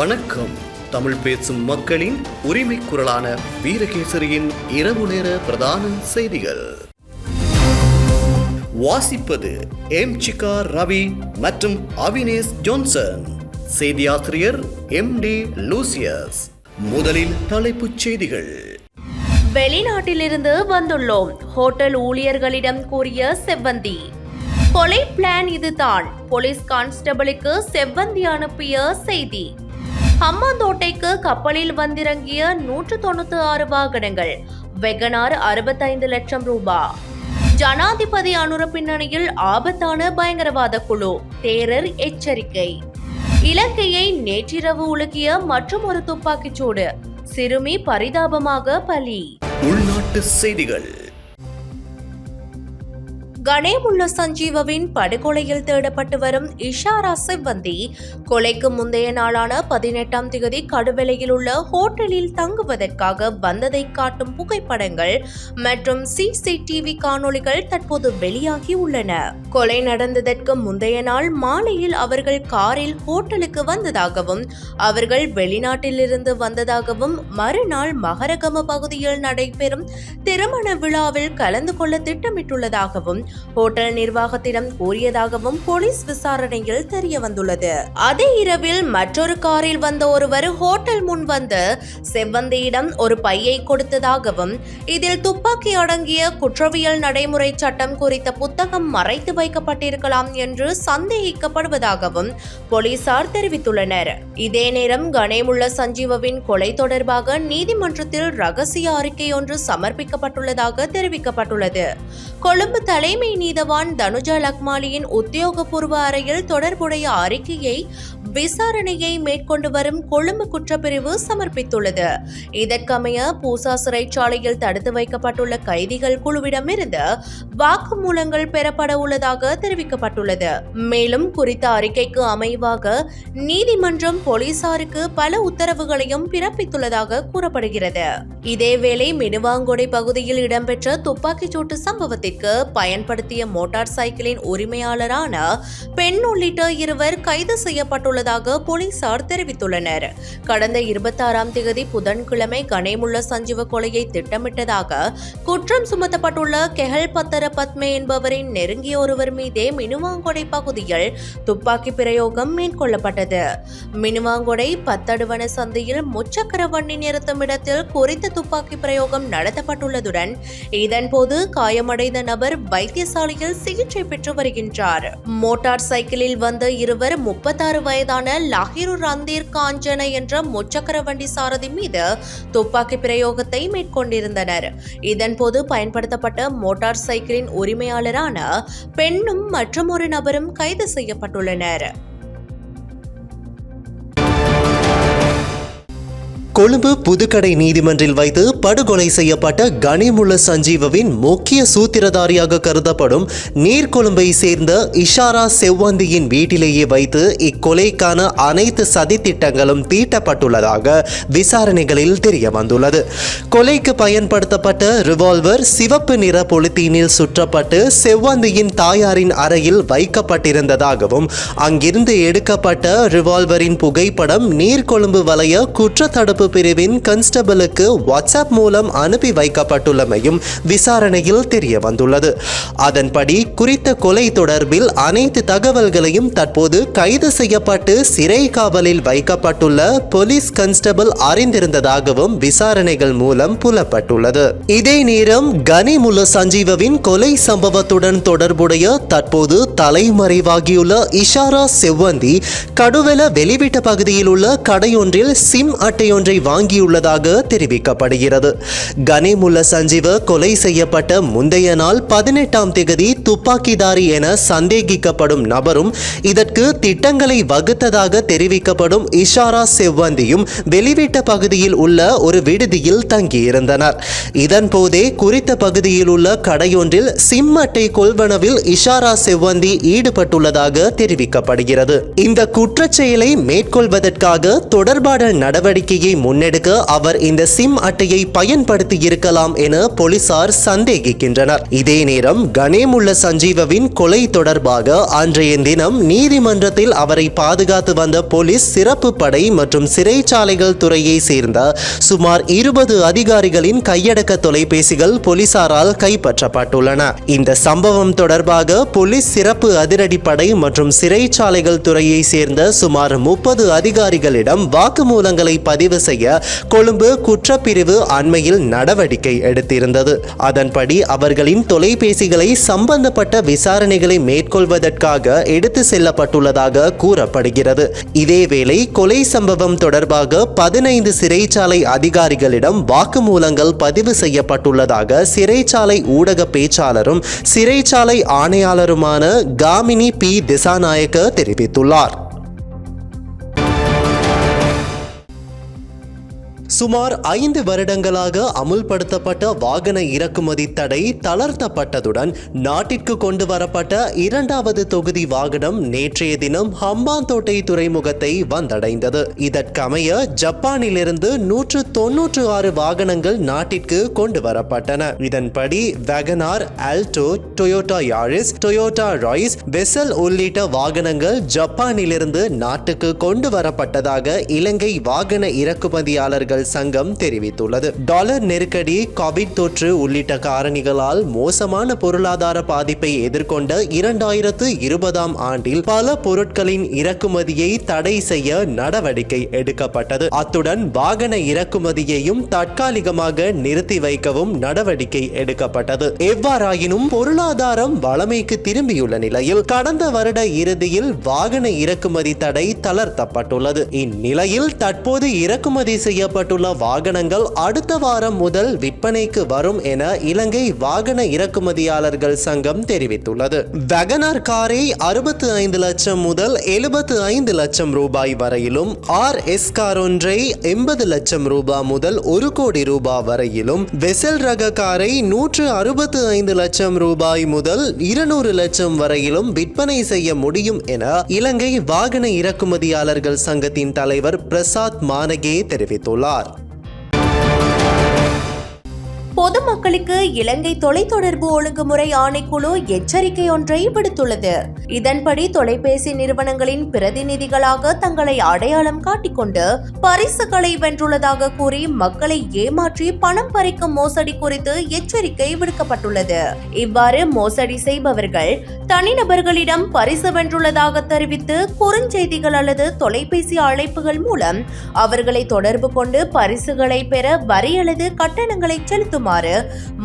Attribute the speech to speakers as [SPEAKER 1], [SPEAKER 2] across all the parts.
[SPEAKER 1] வணக்கம். தமிழ் பேசும் மக்களின் உரிமை குரலான வீரகேசரியின் இரவு நேர பிரதான செய்திகள். வாசிப்பது எம் சிகா ரவி மற்றும் அவினேஷ் ஜோன்சன். செய்தியாசிரியர் எம் டி லூசியஸ். முதலில் தலைப்புச் செய்திகள்.
[SPEAKER 2] வெளிநாட்டிலிருந்து வந்துள்ளோம். ஹோட்டல் ஊழியர்களிடம் கூறிய செவ்வந்தி. கொலை பிளான் இதுதான். போலீஸ் கான்ஸ்டபிளுக்கு செவ்வந்தி அனுப்பிய செய்தி. ஹம்மாந்தோட்டைக்கு கப்பலில் வந்திறங்கிய நூற்று தொண்ணூத்தி ஆறு வாகனங்கள் வெகனார் அறுபத்தைந்து லட்சம் ரூபாய் ஜனாதிபதி அனுர பின்னணியில் ஆபத்தான பயங்கரவாத குழு தேரர் எச்சரிக்கை. இலங்கையை நேற்றிரவு உலுக்கிய மற்றும் ஒரு துப்பாக்கிச்சூடு சிறுமி பரிதாபமாக பலி.
[SPEAKER 1] உள்நாட்டு செய்திகள்.
[SPEAKER 2] கணேமுள்ள சஞ்சீவவின் படுகொலையில் தேடப்பட்டு வரும் இஷாரா செவ்வந்தி கொலைக்கு முந்தைய நாளான பதினெட்டாம் திகதி கடுவெலையில் உள்ள ஹோட்டலில் தங்குவதற்காக வந்ததை காட்டும் புகைப்படங்கள் மற்றும் சிசிடிவி காணொளிகள் தற்போது வெளியாகி உள்ளன. கொலை நடந்ததற்கு முந்தைய நாள் மாலையில் அவர்கள் காரில் ஹோட்டலுக்கு வந்ததாகவும் அவர்கள் வெளிநாட்டிலிருந்து வந்ததாகவும் மறுநாள் மகரகம பகுதியில் நடைபெறும் திருமண விழாவில் கலந்து கொள்ள திட்டமிட்டுள்ளதாகவும் ஹோட்டல் நிர்வாகத்திடம் கூறியதாகவும் போலீஸ் விசாரணையில் தெரிய வந்துள்ளது. அதே இரவில் மற்றொரு காரில் வந்த ஒருவர் ஹோட்டல் முன் வந்து செவ்வந்தியிடம் ஒரு பையை கொடுத்ததாகவும் இதில் துப்பாக்கி அடங்கிய குற்றவியல் நடைமுறை சட்டம் குறித்த புத்தகம் மறைத்து வைக்கப்பட்டிருக்கலாம் என்று சந்தேகிக்கப்படுவதாகவும் போலீசார் தெரிவித்துள்ளனர். இதே நேரம் கணேமுள்ள சஞ்சீவவின் கொலை தொடர்பாக நீதிமன்றத்தில் ரகசிய அறிக்கை ஒன்று சமர்ப்பிக்கப்பட்டுள்ளதாக தெரிவிக்கப்பட்டுள்ளது. கொழும்பு தலை தலைமை நீதவான் தனுஜா லக்மாலியின் உத்தியோகபூர்வ அறையில் தொடர்புடைய அறிக்கையை விசாரணையை மேற்கொண்டு வரும் கொழும்பு குற்றப்பிரிவு சமர்ப்பித்துள்ளது. இதற்கமைய பூசா சிறைச்சாலையில் தடுத்து வைக்கப்பட்டுள்ள கைதிகள் குழுவிடமிருந்து வாக்குமூலங்கள் பெறப்பட உள்ளதாக தெரிவிக்கப்பட்டுள்ளது. மேலும் குறித்த அறிக்கைக்கு அமைவாக நீதிமன்றம் போலீசாருக்கு பல உத்தரவுகளையும் பிறப்பித்துள்ளதாக கூறப்படுகிறது. இதேவேளை மினுவாங்கொடை பகுதியில் இடம்பெற்ற துப்பாக்கிச்சூட்டு சம்பவத்திற்கு பயன்படுத்திய மோட்டார் சைக்கிளின் உரிமையாளரான பெண் உள்ளிட்ட இருவர் கைது செய்யப்பட்டுள்ளதாக போலீசார் தெரிவித்துள்ளனர். கடந்த இருபத்தாறாம் தேதி புதன்கிழமை கனேமுள்ள சஞ்சீவ கொலையை திட்டமிட்டதாக குற்றம் சுமத்தப்பட்டுள்ள கெஹல் பத்தர பத்மே என்பவரின் நெருங்கிய ஒருவர் மீதே மினுவாங்கொடை பகுதியில் துப்பாக்கி பிரயோகம் மேற்கொள்ளப்பட்டது. மினுவாங்கொடை பத்தடுவன சந்தையில் முச்சக்கர வண்டி நிறுத்தும் இடத்தில் குறித்த துப்பாக்கி பிரயோகம் நடத்தப்பட்டுள்ளதுடன் இதன்போது காயமடைந்த நபர் வைத்தியசாலையில் சிகிச்சை பெற்று வருகின்றார். மோட்டார் சைக்கிளில் வந்த இருவர் முப்பத்தாறு வயது வயதான லஹிரு ரந்தீர் காஞ்சன என்ற முச்சக்கர வண்டி சாரதி மீது துப்பாக்கி பிரயோகத்தை மேற்கொண்டிருந்தனர். இதன்போது பயன்படுத்தப்பட்ட மோட்டார் சைக்கிளின் உரிமையாளரான பெண்ணும் மற்றும் ஒரு நபரும் கைது செய்யப்பட்டுள்ளனர்.
[SPEAKER 3] கொழும்பு புதுக்கடை நீதிமன்றில் வைத்து படுகொலை செய்யப்பட்ட கனிமுள்ள சஞ்சீவவின் முக்கிய சூத்திரதாரியாக கருதப்படும் நீர்கொழும்பை சேர்ந்த இஷாரா செவ்வந்தியின் வீட்டிலேயே வைத்து இக்கொலைக்கான அனைத்து சதித்திட்டங்களும் தீட்டப்பட்டுள்ளதாக விசாரணைகளில் தெரிய வந்துள்ளது கொலைக்கு பயன்படுத்தப்பட்ட ரிவால்வர் சிவப்பு நிற பொலித்தீனில் சுற்றப்பட்டு செவ்வந்தியின் தாயாரின் அறையில் வைக்கப்பட்டிருந்ததாகவும் அங்கிருந்து எடுக்கப்பட்ட ரிவால்வரின் புகைப்படம் நீர்கொழும்பு வலைய குற்றத்தடுப்பு பிரிவின் கன்ஸ்டபிளுக்கு வாட்ஸ்அப் மூலம் அனுப்பி வைக்கப்பட்டுள்ளமையும் விசாரணையில் தெரிய வந்துள்ளது அதன்படி குறித்த கொலை தொடர்பில் அனைத்து தகவல்களையும் தற்போது கைது செய்யப்பட்டு சிறை காவலில் வைக்கப்பட்டுள்ள போலீஸ் கன்ஸ்டபிள் அறிந்திருந்ததாகவும் விசாரணைகள் மூலம் புலப்பட்டுள்ளது. இதே நேரம் கனிமுல சஞ்சீவவின் கொலை சம்பவத்துடன் தொடர்புடைய தற்போது தலைமறைவாகியுள்ள இஷாரா செவ்வந்தி கடுவெல வெளிவிட்ட பகுதியில் உள்ள கடையொன்றில் சிம் அட்டையொன்றை வாங்கியுள்ளதாக தெரிவிக்கப்படுகிறது. கனிமுல்ல சஞ்சீவ கொலை செய்யப்பட்ட முந்தைய நாள் பதினெட்டாம் திகதி துப்பாக்கிதாரி என சந்தேகிக்கப்படும் நபரும் இதற்கு திட்டங்களை வகுத்ததாக தெரிவிக்கப்படும் இஷாரா செவ்வந்தியும் வெளிவிட்ட பகுதியில் உள்ள ஒரு விடுதியில் தங்கியிருந்தனர். இதன் போதே குறித்த பகுதியில் உள்ள கடையொன்றில் சிம் அட்டை கொள்வனவில் இஷாரா செவ்வந்தி ஈடுபட்டுள்ளதாக தெரிவிக்கப்படுகிறது. இந்த குற்றச்செயலை மேற்கொள்வதற்காக தொடர்பான நடவடிக்கையை முன்னெடுக்க அவர் இந்த சிம் அட்டையை பயன்படுத்தி இருக்கலாம் என போலீசார் சந்தேகிக்கின்றனர். இதே நேரம் கணேமுள்ள சஞ்சீவவின் கொலை தொடர்பாக அன்றைய தினம் நீதிமன்றத்தில் அவரை பாதுகாத்து வந்த போலீஸ் சிறப்பு படை மற்றும் சிறைச்சாலைகள் துறையை சேர்ந்த சுமார் இருபது அதிகாரிகளின் கையடக்க தொலைபேசிகள் போலீசாரால் கைப்பற்றப்பட்டுள்ளன. இந்த சம்பவம் தொடர்பாக போலீஸ் சிறப்பு அதிரடிப்படை மற்றும் சிறைச்சாலைகள் துறையை சேர்ந்த சுமார் முப்பது அதிகாரிகளிடம் வாக்குமூலங்களை பதிவு செய்ய கொழும்பு குற்றப்பிரிவு அண்மையில் நடவடிக்கை எடுத்திருந்தது. அதன்படி அவர்களின் தொலைபேசிகளை சம்பந்தப்பட்ட விசாரணைகளை மேற்கொள்வதற்காக எடுத்து செல்லப்பட்டுள்ளதாக கூறப்படுகிறது. இதேவேளை கொலை சம்பவம் தொடர்பாக பதினைந்து சிறைச்சாலை அதிகாரிகளிடம் வாக்குமூலங்கள் பதிவு செய்யப்பட்டுள்ளதாக சிறைச்சாலை ஊடக பேச்சாளரும் சிறைச்சாலை ஆணையாளருமான காமினி பி. திசாநாயக்க தெரிவித்துள்ளார். சுமார் ஐந்து வருடங்களாக அமுல்படுத்தப்பட்ட வாகன இறக்குமதி தடை தளர்த்தப்பட்டதுடன் நாட்டிற்கு கொண்டு வரப்பட்ட இரண்டாவது தொகுதி வாகனம் நேற்றைய தினம் ஹம்பாந்தோட்டை துறைமுகத்தை வந்தடைந்தது. இதற்கமைய ஜப்பானிலிருந்து நூற்று தொன்னூற்று ஆறு வாகனங்கள் நாட்டிற்கு கொண்டு வரப்பட்டன இதன்படி WagonR Alto Toyota Yaris Toyota Raize Vezel உள்ளிட்ட வாகனங்கள் ஜப்பானிலிருந்து நாட்டுக்கு கொண்டு வரப்பட்டதாக இலங்கை வாகன இறக்குமதியாளர்கள் சங்கம் தெரிவித்துள்ளது. டாலர் நெருக்கடி கோவிட் தொற்று உள்ளிட்ட காரணிகளால் மோசமான பொருளாதார பாதிப்பை எதிர்கொண்ட இரண்டாயிரத்து இருபதாம் ஆண்டில் பல பொருட்களின் இறக்குமதியை தடை செய்ய நடவடிக்கை எடுக்கப்பட்டது. அத்துடன் வாகன இறக்குமதியையும் தற்காலிகமாக நிறுத்தி வைக்கவும் நடவடிக்கை எடுக்கப்பட்டது. எவ்வாறாயினும் பொருளாதாரம் வளமைக்கு திரும்பியுள்ள நிலையில் கடந்த வருட இறுதியில் வாகன இறக்குமதி தடை தளர்த்தப்பட்டுள்ளது. இந்நிலையில் தற்போது இறக்குமதி செய்யப்பட்டுள்ள வாகனங்கள் அடுத்த வாரம் முதல் விற்பனைக்கு வரும் என இலங்கை வாகன இறக்குமதியாளர்கள் சங்கம் தெரிவித்துள்ளது. வெகனார் காரை அறுபத்து ஐந்து லட்சம் முதல் எழுபத்து ஐந்து லட்சம் ரூபாய் வரையிலும் ஆர் எஸ் கார் ஒன்றை எண்பது லட்சம் ரூபாய் முதல் ஒரு கோடி ரூபாய் வரையிலும் வெசல் ரக காரை நூற்று அறுபத்து ஐந்து லட்சம் ரூபாய் முதல் இருநூறு லட்சம் வரையிலும் விற்பனை செய்ய முடியும் என இலங்கை வாகன இறக்குமதியாளர்கள் சங்கத்தின் தலைவர் பிரசாத் மானகே தெரிவித்துள்ளார்.
[SPEAKER 2] பொதுமக்களுக்கு இலங்கை தொலைத்தொடர்பு ஒழுங்குமுறை ஆணைக்குழு எச்சரிக்கை ஒன்றை விடுத்துள்ளது. இதன்படி தொலைபேசி நிறுவனங்களின் பிரதிநிதிகளாக தங்களை அடையாளம் காட்டிக்கொண்டு பரிசுகளை வென்றுள்ளதாக கூறி மக்களை ஏமாற்றி பணம் பறிக்கும் மோசடி குறித்து எச்சரிக்கை விடுக்கப்பட்டுள்ளது. இவ்வாறு மோசடி செய்பவர்கள் தனிநபர்களிடம் பரிசு வென்றுள்ளதாக தெரிவித்து குறுஞ்செய்திகள் அல்லது தொலைபேசி அழைப்புகள் மூலம் அவர்களை தொடர்பு கொண்டு பரிசுகளை பெற வரி அல்லது கட்டணங்களை செலுத்துமாறு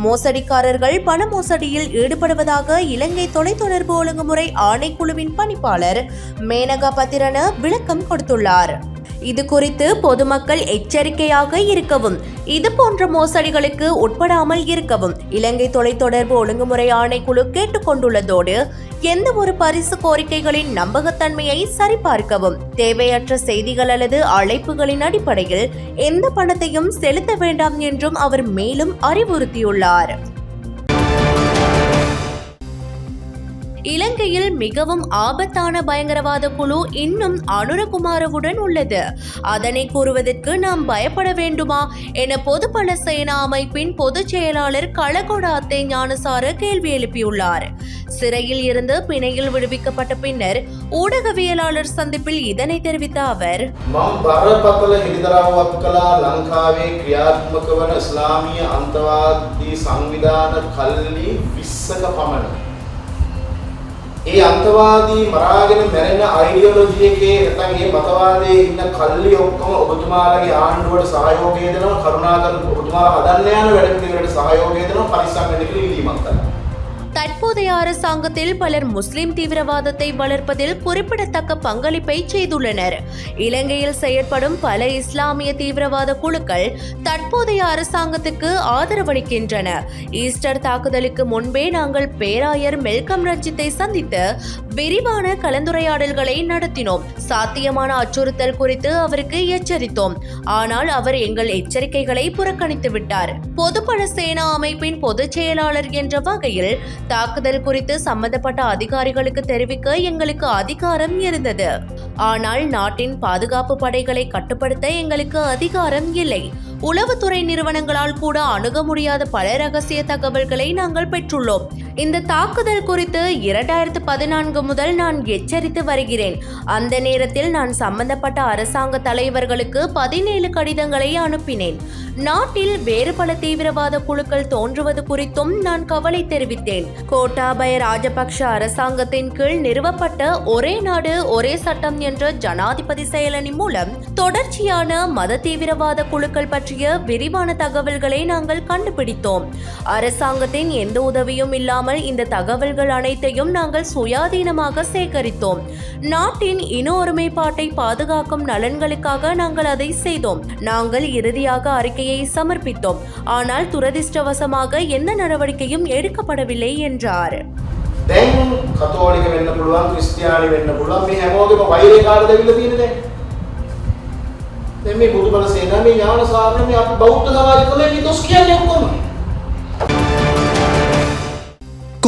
[SPEAKER 2] மோசடிக்காரர்கள் பண மோசடியில் ஈடுபடுவதாக இலங்கை தொலைத்தொடர்பு ஒழுங்குமுறை ஆணைக்குழுவின் பணிப்பாளர் மேனகா பத்திரன விளக்கம் கொடுத்துள்ளார். இது குறித்து பொதுமக்கள் எச்சரிக்கையாக இருக்கவும் இது போன்ற மோசடிகளுக்கு உட்படாமல் இருக்கவும் இலங்கை தொலைத்தொடர்பு ஒழுங்குமுறை ஆணைக்குழு கேட்டுக்கொண்டுள்ளதோடு எந்த ஒரு பரிசு கோரிக்கைகளின் நம்பகத்தன்மையை சரிபார்க்கவும் தேவையற்ற செய்திகள் அல்லது அழைப்புகளின் அடிப்படையில் எந்த பணத்தையும் செலுத்த வேண்டாம் என்றும் அவர் மேலும் அறிவுறுத்தியுள்ளார். இலங்கையில் மிகவும் ஆபத்தான பயங்கரவாத குழு இன்னும் அனுரகுமாரவுடன் உள்ளது. அதனை கூறுவதற்கு நாம் பயப்பட வேண்டுமா? என பொதுபல சேனா அமைப்பின் பொதுச் செயலாளர் களகொட அத்தை ஞானசார கேள்வி எழுப்பியுள்ளார். சிறையில் இருந்து பிணையில் விடுவிக்கப்பட்ட பின்னர் ஊடகவியலாளர் சந்திப்பில் இதனை தெரிவித்த அவர்
[SPEAKER 4] இஸ்லாமிய அந்தவாதி சங்கிதான கல்வி விசக பமணம் ඒ අන්තවාදී මරාගෙන මැරෙන අයිඩියෝලොජි එකේ නැත්නම් ඒ මතවාදයේ ඉන්න කල්ලි ඔක්කොම ඔබතුමාලගේ ආණ්ඩුවට සහයෝගය දෙනවා කරුණාකර ඔබතුමාලා හදන්න යන වැඩ පිළිවෙලට සහයෝගය දෙනවා පරිස්සම් වෙන්න කියලා ඉල්ලීමක් කරනවා.
[SPEAKER 2] தற்போதைய அரசாங்கத்தில் பலர் முஸ்லிம் தீவிரவாதத்தை வளர்ப்பதில் குறிப்பிடத்தக்க பங்களிப்பை செய்துள்ளனர். இலங்கையில் செயற்படும் பல இஸ்லாமிய தீவிரவாத குழுக்கள் தற்போதைய அரசாங்கத்துக்கு ஆதரவளிக்கின்றன. ஈஸ்டர் தாக்குதலுக்கு முன்பே நாங்கள் பேராயர் மெல்கம் ரஞ்சித்தை சந்தித்து விரிவான கலந்துரையாடல்களை நடத்தினோம். சாத்தியமான அச்சுறுத்தல் குறித்து அவருக்கு எச்சரித்தோம். ஆனால் அவர் எங்கள் எச்சரிக்கைகளை புறக்கணித்து விட்டார் பொதுப்பட சேனா அமைப்பின் பொதுச் செயலாளர் என்ற வகையில் தாக்குதல் குறித்து சம்பந்தப்பட்ட அதிகாரிகளுக்கு தெரிவிக்க எங்களுக்கு அதிகாரம் இருந்தது. ஆனால் நாட்டின் பாதுகாப்பு படைகளை கட்டுப்படுத்த எங்களுக்கு அதிகாரம் இல்லை. உளவுத்துறை நிறுவனங்களால் கூட அணுக முடியாத பல ரகசிய தகவல்களை நாங்கள் பெற்றுள்ளோம். இந்த தாக்குதல் குறித்து இரண்டாயிரத்து பதினான்கு முதல் நான் எச்சரித்து வருகிறேன். அந்த நேரத்தில் நான் சம்பந்தப்பட்ட அரசாங்க தலைவர்களுக்கு பதினேழு கடிதங்களை அனுப்பினேன். நாட்டில் வேறு பல தீவிரவாத குழுக்கள் தோன்றுவது குறித்தும் நான் கவலை தெரிவித்தேன். கோட்டாபய ராஜபக்ஷ அரசாங்கத்தின் கீழ் நிறுவப்பட்ட ஒரே நாடு ஒரே சட்டம் என்ற ஜனாதிபதி செயலணி மூலம் தொடர்ச்சியான மத தீவிரவாத குழுக்கள் பற்றி பற்றிய விரிவான தகவல்களை நாங்கள் கண்டுபிடித்தோம் அரசாங்கத்தின் எந்த உதவியும் இல்லாமல் இந்த தகவல்கள் அனைத்தையும் நாங்கள் சுயாதீனமாக சேகரித்தோம் நாட்டின் இன ஒருமைப்பாட்டை பாதுகாக்கும் நலன்களுக்காக நாங்கள் அதை செய்தோம் நாங்கள் இறுதியாக அறிக்கையை சமர்ப்பித்தோம் ஆனால் துரதிர்ஷ்டவசமாக எந்த நடவடிக்கையும் எடுக்கப்படவில்லை என்றார்
[SPEAKER 4] දැන් කතෝලික වෙන්න පුළුවන් ක්‍රිස්තියානි වෙන්න පුළුවන් මේ හැමෝගෙම වෛරය කාටද ඇවිල්ලා තියෙන්නේ දැන් දැන් මේ බුදුබල සේනාව මේ ඥාන සාරණ මේ අපි බෞද්ධ සමාජය තුළ මේ දොස් කියන්නේ ඔක්කොම.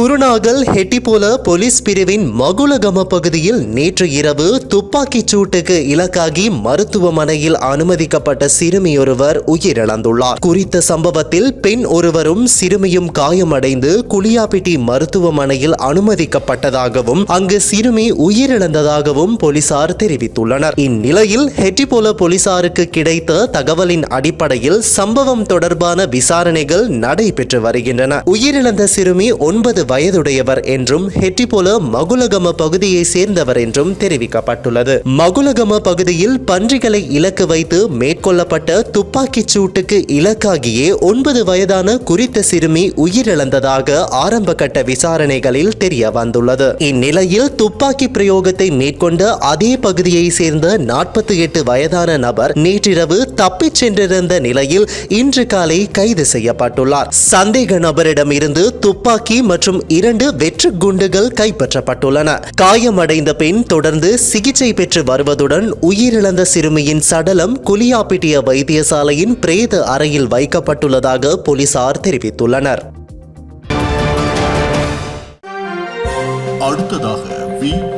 [SPEAKER 3] குருநாகல் ஹெட்டிபோல போலீஸ் பிரிவின் மகுலகம பகுதியில் நேற்று இரவு துப்பாக்கிச் சூட்டுக்கு இலக்காகி மருத்துவமனையில் அனுமதிக்கப்பட்ட சிறுமியொருவர் உயிரிழந்துள்ளார். குறித்த சம்பவத்தில் பெண் ஒருவரும் சிறுமியும் காயமடைந்து குளியாப்பிட்டி மருத்துவமனையில் அனுமதிக்கப்பட்டதாகவும் அங்கு சிறுமி உயிரிழந்ததாகவும் போலீசார் தெரிவித்துள்ளனர். இந்நிலையில் ஹெட்டிபோல போலீசாருக்கு கிடைத்த தகவலின் அடிப்படையில் சம்பவம் தொடர்பான விசாரணைகள் நடைபெற்று வருகின்றன. உயிரிழந்த சிறுமி ஒன்பது வயதுடையவர் என்றும் ஹெட்டிபோல மகுலகம பகுதியை சேர்ந்தவர் என்றும் தெரிவிக்கப்பட்டுள்ளது. மகுலகம பகுதியில் பன்றிகளை இலக்கு வைத்து மேற்கொள்ளப்பட்ட துப்பாக்கிச் சூட்டுக்கு இலக்காகியே ஒன்பது வயதான குறித்த சிறுமி உயிரிழந்ததாக ஆரம்ப கட்ட விசாரணைகளில் தெரிய வந்துள்ளது இந்நிலையில் துப்பாக்கி பிரயோகத்தை மேற்கொண்ட அதே பகுதியை சேர்ந்த நாற்பத்தி எட்டு வயதான நபர் நேற்றிரவு தப்பிச் சென்றிருந்த நிலையில் இன்று காலை கைது செய்யப்பட்டுள்ளார். சந்தேக நபரிடம் இருந்து துப்பாக்கி மற்றும் இரண்டு வெற்று குண்டுகள் கைப்பற்றப்பட்டுள்ளன. காயமடைந்த பெண் தொடர்ந்து சிகிச்சை பெற்று வருவதுடன் உயிரிழந்த சிறுமியின் சடலம் குலியாப்பிட்டிய வைத்தியசாலையின் பிரேத அறையில் வைக்கப்பட்டுள்ளதாக போலீசார் தெரிவித்துள்ளனர்.
[SPEAKER 5] அடுத்ததாக வி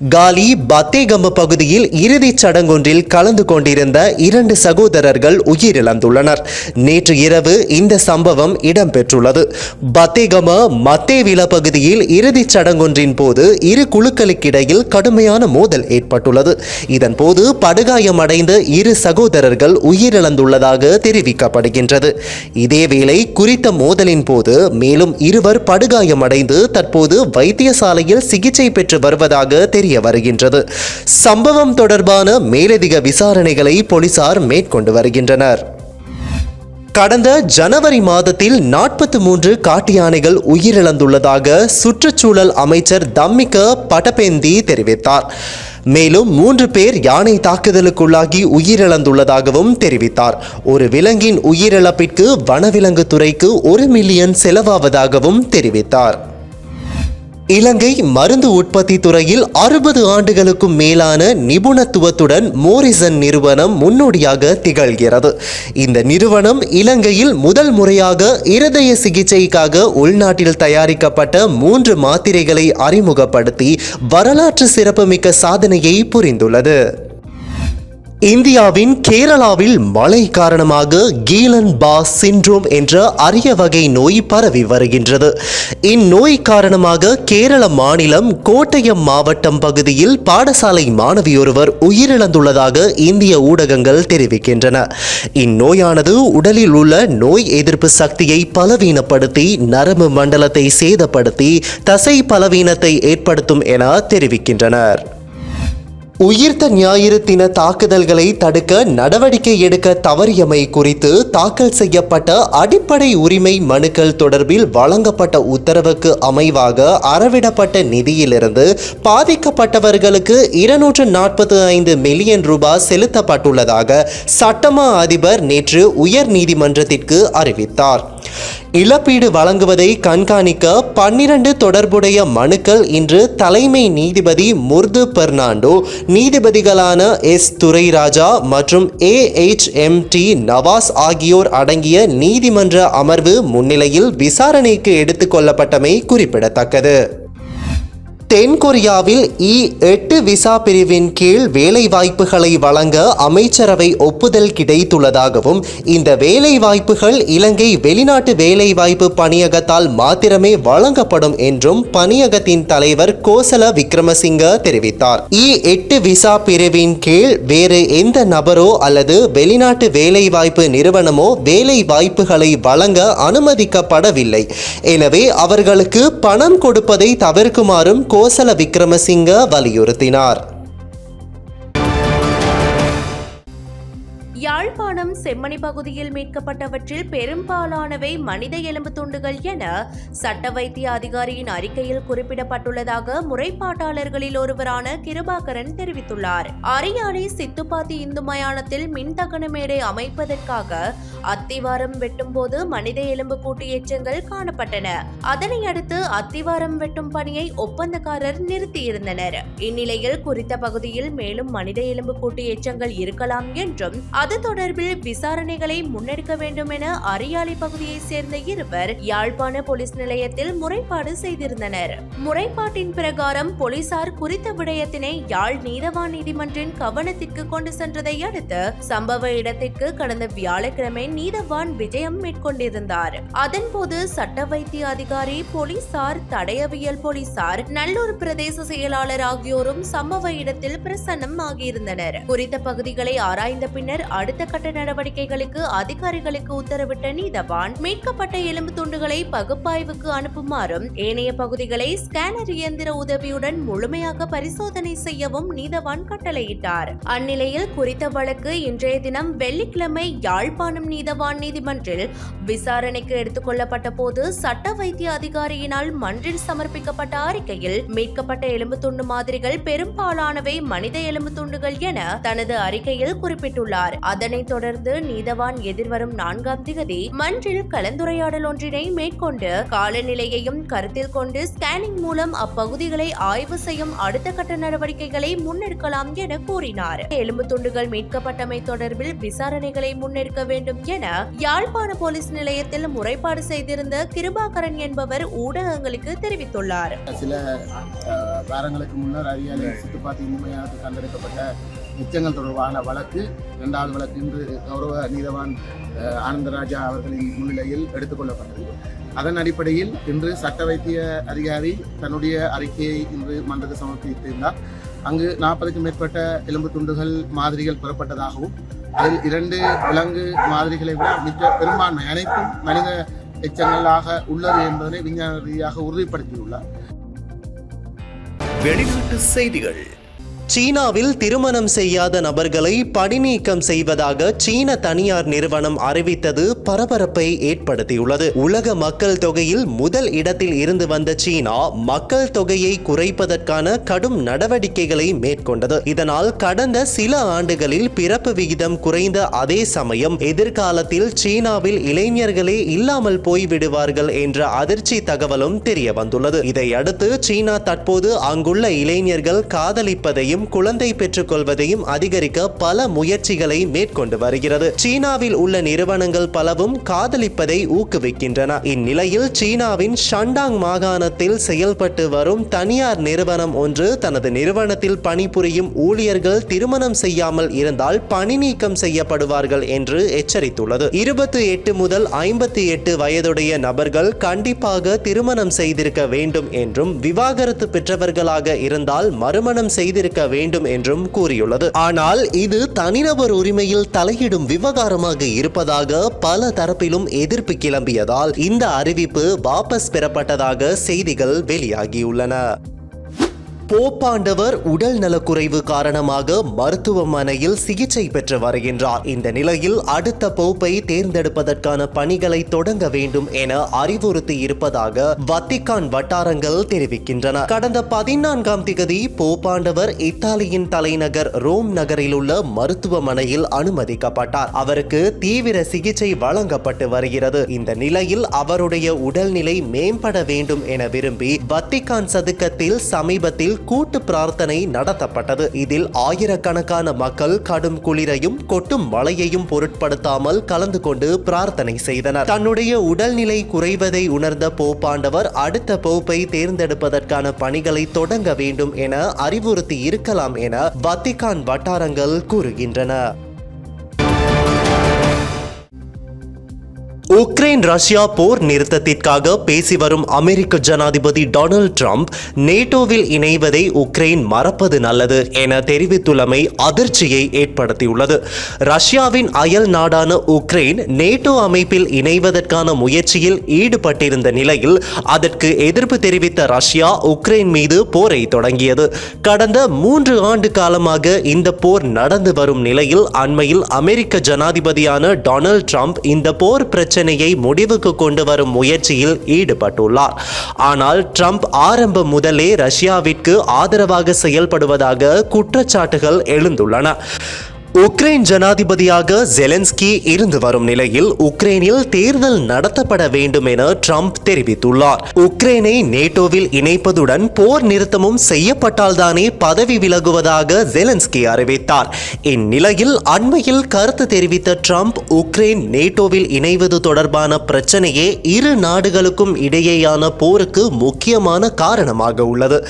[SPEAKER 3] காலி பத்தேகம பகுதியில் இறுதிச் சடங்கொன்றில் கலந்து கொண்டிருந்த இரண்டு சகோதரர்கள் உயிரிழந்துள்ளனர். நேற்று இரவு இந்த சம்பவம் இடம்பெற்றுள்ளது. பத்தேகம மத்தேவில பகுதியில் இறுதிச் சடங்கொன்றின் போது இரு குழுக்களுக்கிடையில் கடுமையான மோதல் ஏற்பட்டுள்ளது. இதன்போது படுகாயமடைந்த இரு சகோதரர்கள் உயிரிழந்துள்ளதாக தெரிவிக்கப்படுகின்றது. இதேவேளை குறித்த மோதலின் போது மேலும் இருவர் படுகாயமடைந்து தற்போது வைத்தியசாலையில் சிகிச்சை பெற்று வருவதாக தெரிய வருகின்றது. சம்பவம் தொடர்பான மேலதிக விசாரணைகளை போலீசார் மேற்கொண்டு வருகின்றனர். கடந்த ஜனவரி மாதத்தில் நாற்பத்தி மூன்று காட்டு யானைகள் உயிரிழந்துள்ளதாக சுற்றுச்சூழல் அமைச்சர் தம்மிக பட்டபேந்தி தெரிவித்தார். மேலும் மூன்று பேர் யானை தாக்குதலுக்குள்ளாகி உயிரிழந்துள்ளதாகவும் தெரிவித்தார். ஒரு விலங்கின் உயிரிழப்பிற்கு வனவிலங்கு துறைக்கு ஒரு மில்லியன் செலவாவதாகவும் தெரிவித்தார். இலங்கை மருந்து உற்பத்தி துறையில் அறுபது ஆண்டுகளுக்கும் மேலான நிபுணத்துவத்துடன் மோரிசன் நிறுவனம் முன்னோடியாக திகழ்கிறது. இந்த நிறுவனம் இலங்கையில் முதல் முறையாக இருதய சிகிச்சைக்காக உள்நாட்டில் தயாரிக்கப்பட்ட மூன்று மாத்திரைகளை அறிமுகப்படுத்தி வரலாற்று சிறப்புமிக்க சாதனையை புரிந்துள்ளது. இந்தியாவின் கேரளாவில் மழை காரணமாக கீலன் பாஸ் சிண்ட்ரோம் என்ற அரிய வகை நோய் பரவி வருகின்றது. இந்நோய் காரணமாக கேரள மாநிலம் கோட்டயம் மாவட்டம் பகுதியில் பாடசாலை மாணவியொருவர் உயிரிழந்துள்ளதாக இந்திய ஊடகங்கள் தெரிவிக்கின்றன. இந்நோயானது உடலில் உள்ள நோய் எதிர்ப்பு சக்தியை பலவீனப்படுத்தி நரம்பு மண்டலத்தை சேதப்படுத்தி தசை பலவீனத்தை ஏற்படுத்தும் என தெரிவிக்கின்றனர். உயிர்த்த ஞாயிறு தின தாக்குதல்களை தடுக்க நடவடிக்கை எடுக்க தவறியமை குறித்து தாக்கல் செய்யப்பட்ட அடிப்படை உரிமை மனுக்கள் தொடர்பில் வழங்கப்பட்ட உத்தரவுக்கு அமைவாக அறவிடப்பட்ட நிதியிலிருந்து பாதிக்கப்பட்டவர்களுக்கு இருநூற்று நாற்பத்தி ஐந்து மில்லியன் ரூபாய் செலுத்தப்பட்டுள்ளதாக சட்டமா அதிபர் நேற்று உயர் நீதிமன்றத்திற்கு அறிவித்தார். இழப்பீடு வழங்குவதை கண்காணிக்க பன்னிரண்டு தொடர்புடைய மனுக்கள் இன்று தலைமை நீதிபதி முர்து பெர்னாண்டோ நீதிபதிகளான எஸ் துரைராஜா மற்றும் A H M D Nawaz ஆகியோர் அடங்கிய நீதிமன்ற அமர்வு முன்னிலையில் விசாரணைக்கு எடுத்துக்கொள்ளப்பட்டமை குறிப்பிடத்தக்கது. தென்கொரியாவில் இ எட்டு விசா பிரிவின் கீழ் வேலைவாய்ப்புகளை வழங்க அமைச்சரவை ஒப்புதல் கிடைத்துள்ளதாகவும் இந்த வேலைவாய்ப்புகள் இலங்கை வெளிநாட்டு வேலைவாய்ப்பு பணியகத்தால் மாத்திரமே வழங்கப்படும் என்றும் பணியகத்தின் தலைவர் கோசல விக்ரமசிங்க தெரிவித்தார். இ எட்டு விசா பிரிவின் கீழ் வேறு எந்த நபரோ அல்லது வெளிநாட்டு வேலைவாய்ப்பு நிறுவனமோ வேலை வாய்ப்புகளை வழங்க அனுமதிக்கப்படவில்லை. எனவே அவர்களுக்கு பணம் கொடுப்பதை தவிர்க்குமாறும் கோசல விக்ரமசிங்க வலியுறுத்தினார்.
[SPEAKER 2] யாழ்ப்பாணம் செம்மணி பகுதியில் மீட்கப்பட்டவற்றில் பெரும்பாலானவை மனித எலும்பு துண்டுகள் என சட்ட வைத்திய அதிகாரியின் அறிக்கையில் குறிப்பிடப்பட்டுள்ளதாக முறைப்பாட்டாளர்களில் ஒருவரான கிருபாகரன் தெரிவித்துள்ளார். அரியானை சித்துப்பாத்தி இந்து மயானத்தில் மின்தகன மேடை அமைப்பதற்காக அத்திவாரம் வெட்டும்போது மனித எலும்பு கூட்டு எச்சங்கள் காணப்பட்டன. அதனை அடுத்து அத்திவாரம் வெட்டும் பணியை ஒப்பந்தக்காரர் நிறுத்தியிருந்தனர். இந்நிலையில் குறித்த பகுதியில் மேலும் மனித எலும்பு கூட்டு எச்சங்கள் இருக்கலாம் என்றும் அது தொடர்பில் விசாரணைகளை முன்னெடுக்க வேண்டும் என அரியாலை பகுதியைச் சேர்ந்த இருவர் யாழ்ப்பாண போலீஸ் நிலையத்தில் முறைப்பாடு செய்திருந்தனர். முறைப்பாட்டின் பிரகாரம் போலீசார் குறித்த விடயத்தினை யாழ் நீதவான் நீதிமன்றின் கவனத்திற்கு கொண்டு சென்றதை அடுத்து சம்பவ இடத்திற்கு கடந்த வியாழக்கிழமை நீதவான் விஜயம் மேற்கொண்டிருந்தார். அதன்போது சட்ட வைத்திய அதிகாரி போலீசார் தடயவியல் போலீசார் நல்லூர் பிரதேச செயலாளர் ஆகியோரும் சம்பவ இடத்தில் பிரசன்னம் ஆகியிருந்தனர். குறித்த பகுதிகளை ஆராய்ந்த பின்னர் அடுத்த கட்ட நடவடிக்கைகளுக்கு அதிகாரிகளுக்கு உத்தரவிட்ட நீதவான் மீட்கப்பட்ட எலும்பு துண்டுகளை பகுப்பாய்வுக்கு அனுப்புமாறும் ஏனைய பகுதிகளை ஸ்கேனர் இயந்திர உதவியுடன் முழுமையாக பரிசோதனை செய்யவும் நீதவான் கட்டளையிட்டார். அந்நிலையில் குறித்த வழக்கு இன்றைய தினம் வெள்ளிக்கிழமை யாழ்ப்பாணம் நீதவான் நீதிமன்றில் விசாரணைக்கு எடுத்துக் கொள்ளப்பட்ட போது சட்ட வைத்திய அதிகாரியினால் மன்றில் சமர்ப்பிக்கப்பட்ட அறிக்கையில் மீட்கப்பட்ட எலும்பு துண்டு மாதிரிகள் பெரும்பாலானவை மனித எலும்பு துண்டுகள் என தனது அறிக்கையில் குறிப்பிட்டுள்ளார். அதனைத் தொடர்ந்து நீதவான் எதிர்வரும் நான்காம் திகதி மன்றில் கலந்துரையாடல் ஒன்றினை மேற்கொண்டு காலநிலையையும் கருத்தில் கொண்டு ஸ்கேனிங் மூலம் அப்பகுதிகளை ஆய்வு செய்யும் அடுத்த கட்ட நடவடிக்கைகளை முன்னெடுக்கலாம் என கூறினார். எலும்பு துண்டுகள் மீட்கப்பட்டமை தொடர்பில் விசாரணைகளை முன்னெடுக்க வேண்டும் என யாழ்ப்பாண போலீஸ் நிலையத்தில் முறைப்பாடு செய்திருந்த கிருபாகரன் என்பவர் ஊடகங்களுக்கு தெரிவித்துள்ளார்.
[SPEAKER 6] சில வாரங்களுக்கு முன்னர் அரியாலை சுற்றுப்பாத்தி உண்மையாக கண்டெடுக்கப்பட்ட நிச்சயங்கள் தொடர்பான வழக்கு இரண்டாவது வழக்கு இன்று கௌரவ நீதவான் ஆனந்தராஜா அவர்களின் முன்னிலையில் எடுத்துக்கொள்ளப்பட்டது. அதன் அடிப்படையில் இன்று சட்ட வைத்திய அதிகாரி தன்னுடைய அறிக்கையை இன்று மன்றத்தில் சமர்ப்பித்திருந்தார். அங்கு நாற்பதுக்கும் மேற்பட்ட எலும்பு துண்டுகள் மாதிரிகள் பெறப்பட்டதாகவும் அதில் இரண்டு விலங்கு மாதிரிகளை விட மிக பெரும்பான்மை அனைத்தும் மனித எச்சங்களாக உள்ளது என்பதனை விஞ்ஞான ரீதியாக உறுதிப்படுத்தியுள்ளார்.
[SPEAKER 1] வெளிநாட்டு செய்திகள்.
[SPEAKER 3] சீனாவில் திருமணம் செய்யாத நபர்களை பணிநீக்கம் செய்வதாக சீன தனியார் நிறுவனம் அறிவித்தது பரபரப்பை ஏற்படுத்தியுள்ளது. உலக மக்கள் தொகையில் முதல் இடத்தில் இருந்து வந்த சீனா மக்கள் தொகையை குறைப்பதற்கான கடும் நடவடிக்கைகளை மேற்கொண்டது. இதனால் கடந்த சில ஆண்டுகளில் பிறப்பு விகிதம் குறைந்த அதே சமயம் எதிர்காலத்தில் சீனாவில் இளைஞர்களே இல்லாமல் போய்விடுவார்கள் என்ற அதிர்ச்சி தகவலும் தெரிய வந்துள்ளது இதையடுத்து சீனா தற்போது அங்குள்ள இளைஞர்கள் காதலிப்பதையும் குழந்தை பெற்றுக்கொள்வதையும் அதிகரிக்க பல முயற்சிகளை மேற்கொண்டு வருகிறது. சீனாவில் உள்ள நிறுவனங்கள் பலவும் காதலிப்பதை ஊக்குவிக்கின்றன. இந்நிலையில் சீனாவின் ஷண்டாங் மாகாணத்தில் செயல்பட்டு வரும் தனியார் நிறுவனம் ஒன்று தனது நிறுவனத்தில் பணிபுரியும் ஊழியர்கள் திருமணம் செய்யாமல் இருந்தால் பணி நீக்கம் செய்யப்படுவார்கள் என்று எச்சரித்துள்ளது. இருபத்தி எட்டு முதல் ஐம்பத்தி எட்டு வயதுடைய நபர்கள் கண்டிப்பாக திருமணம் செய்திருக்க வேண்டும் என்றும் விவாகரத்து பெற்றவர்களாக இருந்தால் மறுமணம் செய்திருக்க வேண்டும் என்றும் கூறியுள்ளது. ஆனால் இது தனிநபர் உரிமையில் தலையிடும் விவகாரமாக இருப்பதாக பல தரப்பிலும் எதிர்ப்பு கிளம்பியதால் இந்த அறிவிப்பு வாபஸ் பெறப்பட்டதாக செய்திகள் வெளியாகியுள்ளன. போப்பாண்டவர் உடல் நலக்குறைவு காரணமாக மருத்துவமனையில் சிகிச்சை பெற்று வருகின்றார். இந்த நிலையில் அடுத்த போப்பை தேர்ந்தெடுப்பதற்கான பணிகளை தொடங்க வேண்டும் என அறிவுறுத்தி இருப்பதாக வத்திக்கான் வட்டாரங்கள் தெரிவிக்கின்றன. கடந்த பதினான்காம் திகதி போப்பாண்டவர் இத்தாலியின் தலைநகர் ரோம் நகரில் உள்ள மருத்துவமனையில் அனுமதிக்கப்பட்டார். அவருக்கு தீவிர சிகிச்சை வழங்கப்பட்டு வருகிறது. இந்த நிலையில் அவருடைய உடல்நிலை மேம்பட வேண்டும் என விரும்பி வத்திக்கான் சதுக்கத்தில் சமீபத்தில் கூட்டு பிரார்த்தனை நடத்தப்பட்டது. இதில் ஆயிரக்கணக்கான மக்கள் கடும் குளிரையும் கொட்டும் மழையையும் பொருட்படுத்தாமல் கலந்து கொண்டு பிரார்த்தனை செய்தனர். தன்னுடைய உடல்நிலை குறைவதை உணர்ந்த போப்பாண்டவர் அடுத்த போப்பை தேர்ந்தெடுப்பதற்கான பணிகளை தொடங்க வேண்டும் என அறிவுறுத்தி இருக்கலாம் என வத்திகான் வட்டாரங்கள் கூறுகின்றன. உக்ரைன் ரஷ்யா போர் நிறுத்தத்திற்காக பேசி வரும் அமெரிக்க ஜனாதிபதி டொனால்ட் ட்ரம்ப் நேட்டோவில் இணைவதை உக்ரைன் மறப்பது நல்லது என தெரிவித்துள்ளமை அதிர்ச்சியை ஏற்படுத்தியுள்ளது. ரஷ்யாவின் அயல் நாடான உக்ரைன் நேட்டோ அமைப்பில் இணைவதற்கான முயற்சியில் ஈடுபட்டிருந்த நிலையில் அதற்கு எதிர்ப்பு தெரிவித்த ரஷ்யா உக்ரைன் மீது போரை தொடங்கியது. கடந்த மூன்று ஆண்டு காலமாக இந்த போர் நடந்து வரும் நிலையில் அண்மையில் அமெரிக்க ஜனாதிபதியான டொனால்ட் ட்ரம்ப் இந்த போர் பிரச்சனை பிரச்சனையை முடிவுக்கு கொண்டு வரும் முயற்சியில் ஈடுபட்டுள்ளார். ஆனால் ட்ரம்ப் ஆரம்பம் முதலே ரஷ்யாவிற்கு ஆதரவாக செயல்படுவதாக குற்றச்சாட்டுகள் எழுந்துள்ளன. உக்ரைன் ஜனாதிபதியாக ஜெலன்ஸ்கி இருந்து வரும் நிலையில் உக்ரைனில் தேர்தல் நடத்தப்பட வேண்டும் என ட்ரம்ப் தெரிவித்துள்ளார். உக்ரைனை நேட்டோவில் இணைப்பதுடன் போர் நிறுத்தமும் செய்யப்பட்டால்தானே பதவி விலகுவதாக ஜெலன்ஸ்கி அறிவித்தார். இந்நிலையில் அண்மையில் கருத்து தெரிவித்த ட்ரம்ப் உக்ரைன் நேட்டோவில் இணைவது தொடர்பான பிரச்சனையே இரு நாடுகளுக்கும் இடையேயான போருக்கு முக்கியமான காரணமாக உள்ளது.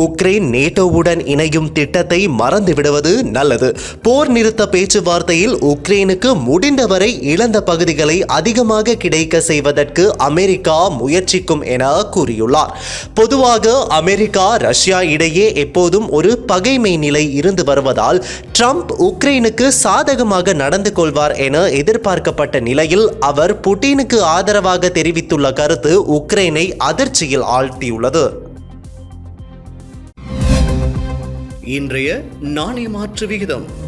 [SPEAKER 3] உக்ரைன் நேட்டோவுடன் இணையும் திட்டத்தை மறந்துவிடுவது நல்லது. போர் நிறுத்த பேச்சுவார்த்தையில் உக்ரைனுக்கு முடிந்தவரை இழந்த பகுதிகளை அதிகமாக கிடைக்க செய்வதற்கு அமெரிக்கா முயற்சிக்கும் என கூறியுள்ளார். பொதுவாக அமெரிக்கா ரஷ்யா இடையே எப்போதும் ஒரு பகைமை நிலை இருந்து வருவதால் ட்ரம்ப் உக்ரைனுக்கு சாதகமாக நடந்து கொள்வார் என எதிர்பார்க்கப்பட்ட நிலையில் அவர் புட்டினுக்கு ஆதரவாக தெரிவித்துள்ள கருத்து உக்ரைனை அதிர்ச்சியில் ஆழ்த்தியுள்ளது.
[SPEAKER 1] இன்றைய நாணய மாற்று விகிதம்.